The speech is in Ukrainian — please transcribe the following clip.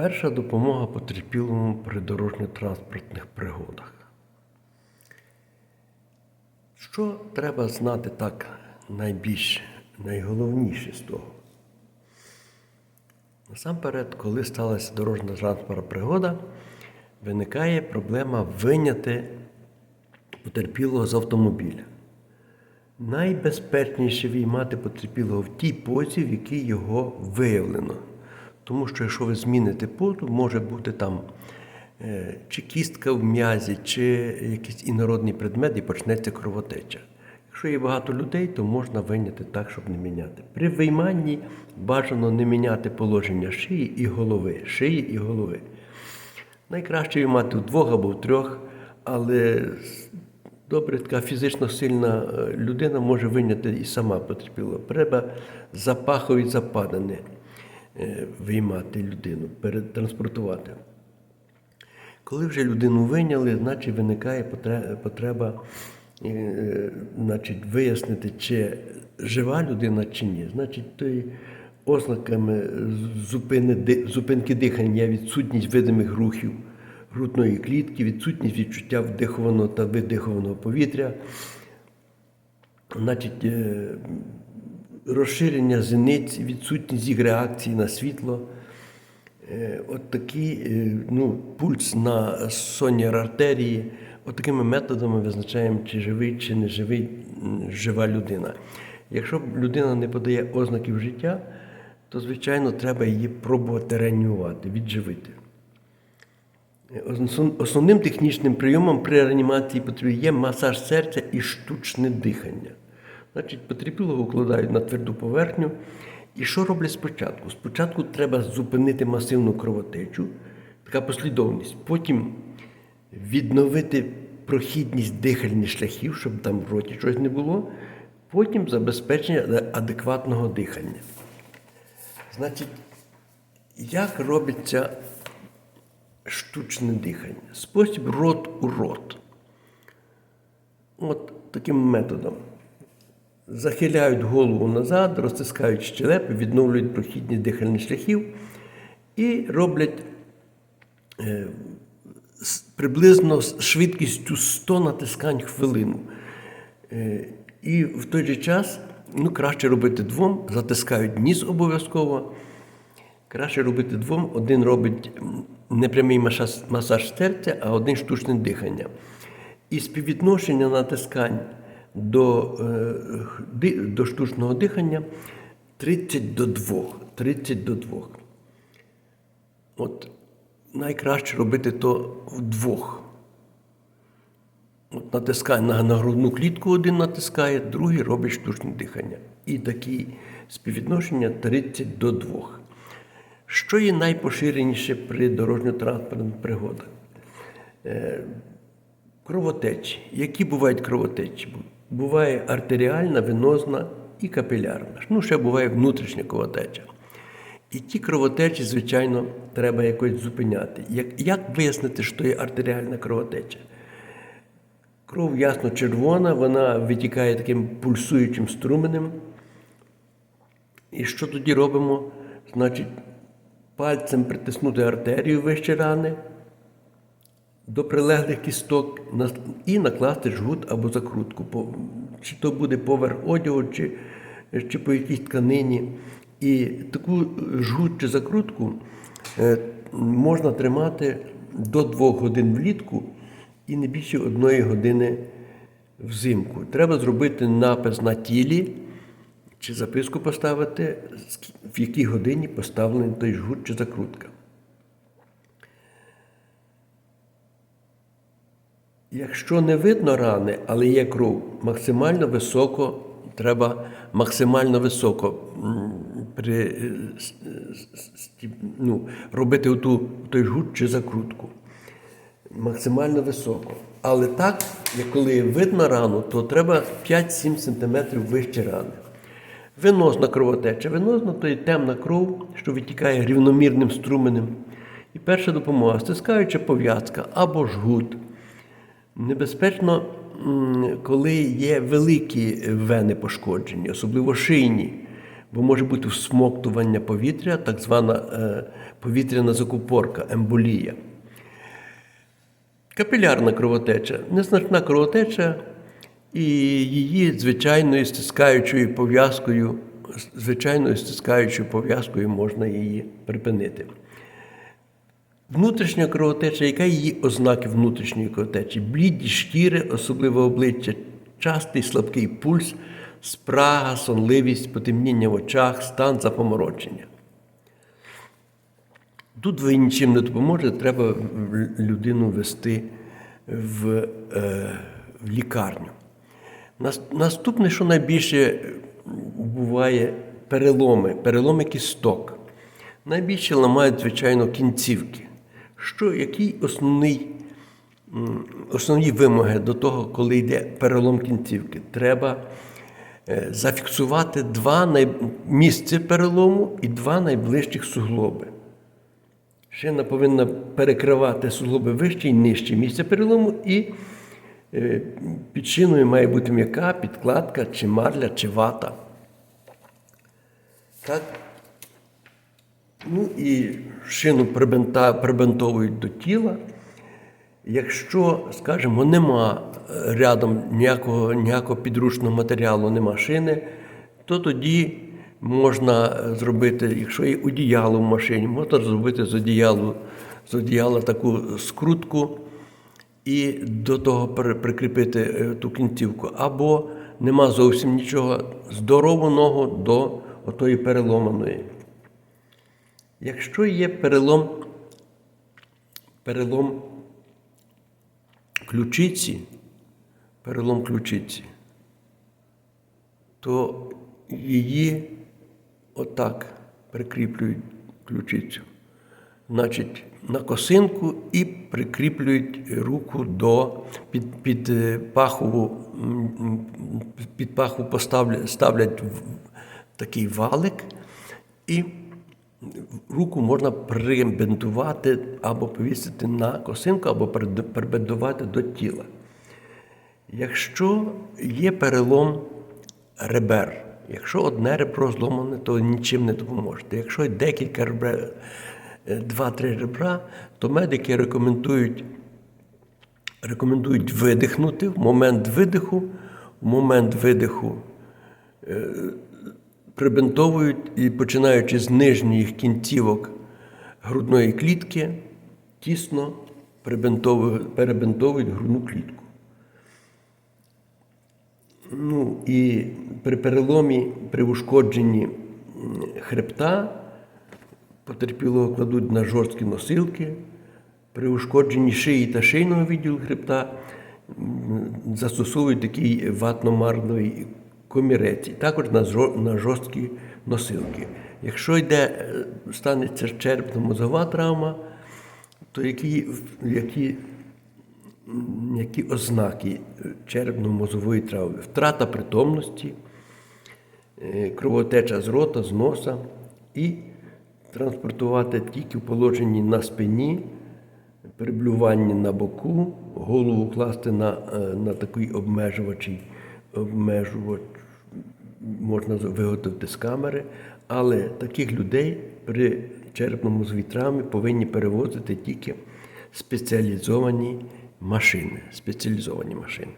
Перша допомога потерпілому при дорожньо-транспортних пригодах. Що треба знати так найбільше, найголовніше з того? Насамперед, коли сталася дорожня транспортна пригода, виникає проблема виняти потерпілого з автомобіля. Найбезпечніше віймати потерпілого в тій позі, в якій його виявлено. Тому що якщо ви зміните позу, може бути там е, чи кістка в м'язі, чи якийсь інородний предмет і почнеться кровотеча. Якщо є багато людей, то можна вийняти так, щоб не міняти. При вийманні бажано не міняти положення шиї і голови. Шиї і голови. Найкраще виймати в двох або в трьох, але добре, така фізично сильна е, людина може вийняти і сама потерпіла. Треба запахові западини виймати людину, перетранспортувати. Коли вже людину вийняли, значить виникає потреба е, значить, вияснити, чи жива людина чи ні. Значить, той ознаками зупини, зупинки дихання відсутність видимих рухів грудної клітки, відсутність відчуття вдихованого та видихованого повітря, значить, е, розширення зениць, відсутність їх реакції на світло. Е, От такий е, ну, пульс на сонір артерії. От такими методами визначаємо, чи живий, чи не живий, жива людина. Якщо людина не подає ознаків життя, то, звичайно, треба її пробувати реанімувати, відживити. Е, Основним технічним прийомом при реанімації потрібно є масаж серця і штучне дихання. Значить, потерпілого укладають на тверду поверхню. І що роблять спочатку? Спочатку треба зупинити масивну кровотечу, така послідовність. Потім відновити прохідність дихальних шляхів, щоб там в роті щось не було. Потім забезпечення адекватного дихання. Значить, як робиться штучне дихання? Спосіб рот у рот. От таким методом. Захиляють голову назад, розтискають щелепи, відновлюють прохідність дихальних шляхів і роблять е, приблизно з швидкістю 100 натискань хвилину. Е, І в той же час ну, краще робити двом, затискають ніс обов'язково. Краще робити двом. Один робить непрямий масаж серця, а один штучне дихання. І співвідношення натискань до, е, до штучного дихання 30 до 2. 30 до 2. От найкраще робити то вдвох. От натискає на, грудну клітку один натискає, другий робить штучне дихання. І такі співвідношення 30 до 2. Що є найпоширеніше при дорожньо-транспортних пригодах? Кровотечі. Які бувають кровотечі? Буває артеріальна, венозна і капілярна. Ну, ще буває внутрішня кровотеча. І ті кровотечі, звичайно, треба якось зупиняти. Як, як вияснити, що є артеріальна кровотеча? Кров ясно червона, вона витікає таким пульсуючим струменем. І що тоді робимо? Значить, пальцем притиснути артерію вище рани до прилеглих кісток і накласти жгут або закрутку. Чи то буде поверх одягу, чи, чи по якійсь тканині. І таку жгут чи закрутку е, можна тримати до двох годин влітку і не більше одної години взимку. Треба зробити напис на тілі чи записку поставити, в якій годині поставлений той жгут чи закрутка. Якщо не видно рани, але є кров, максимально високо, треба максимально високо при, е, ну, робити оту, той жгут чи закрутку. Максимально високо. Але так, як коли видно рану, то треба 5-7 см вище рани. Венозна кровотеча. Венозна то є темна кров, що витікає рівномірним струменем. І перша допомога стискаюча пов'язка або жгут. Небезпечно, коли є великі вени пошкоджені, особливо шийні. бо може бути всмоктування повітря, так звана е, повітряна закупорка, емболія. Капілярна кровотеча, незначна кровотеча, і її звичайною стискаючою пов'язкою, звичайною стискаючою пов'язкою можна її припинити. Внутрішня кровотеча, яка її ознаки внутрішньої кровотечі? Бліді шкіри, особливо обличчя, частий слабкий пульс, спрага, сонливість, потемніння в очах, стан запоморочення. Тут ви нічим не допоможете, треба людину вести в, е, в лікарню. Наступне, що найбільше буває, переломи, переломи кісток. Найбільше ламають, звичайно, кінцівки. Що, який основний, основні вимоги до того, коли йде перелом кінцівки? Треба е, зафіксувати два най... місця перелому і два найближчих суглоби. Шина повинна перекривати суглоби вище і нижче місця перелому, і е, під шиною має бути м'яка підкладка, чи марля, чи вата. Так? Ну і шину прибинтовують до тіла. Якщо, скажімо, нема е, рядом ніякого, ніякого підручного матеріалу, нема шини, то тоді можна е, зробити, якщо є одіяло в машині, можна зробити з одіялу, з одіяла таку скрутку і до того прикріпити е, ту кінцівку. Або нема зовсім нічого, здорову ногу до отої переломаної. Якщо є перелом, перелом ключиці, перелом ключиці, то її отак прикріплюють ключицю. Значить, на косинку і прикріплюють руку до під, під е, пахову, під пахву поставлять, ставлять такий валик і руку можна прибинтувати або повісити на косинку, або прибинтувати до тіла. Якщо є перелом ребер, якщо одне ребро зломане, то нічим не допоможете. Якщо декілька ребер, е, два-три ребра, то медики рекомендують, рекомендують видихнути в момент видиху, в момент видиху прибинтовують і починаючи з нижніх кінцівок грудної клітки, тісно перебинтовують грудну клітку. Ну і при переломі, при ушкодженні хребта потерпілого кладуть на жорсткі носилки. При ушкодженні шиї та шийного відділу хребта застосовують такий ватно-марний комірець, і також на, жорсткі носилки. Якщо йде, е, станеться черепно-мозгова травма, то які, які, які ознаки е, черепно-мозової травми? Втрата притомності, е, кровотеча з рота, з носа і транспортувати тільки в положенні на спині, переблювання на боку, голову класти на, на такий обмежувачий обмежувач, можна виготовити з камери, але таких людей при черепному з вітрами повинні перевозити тільки спеціалізовані машини. Спеціалізовані машини.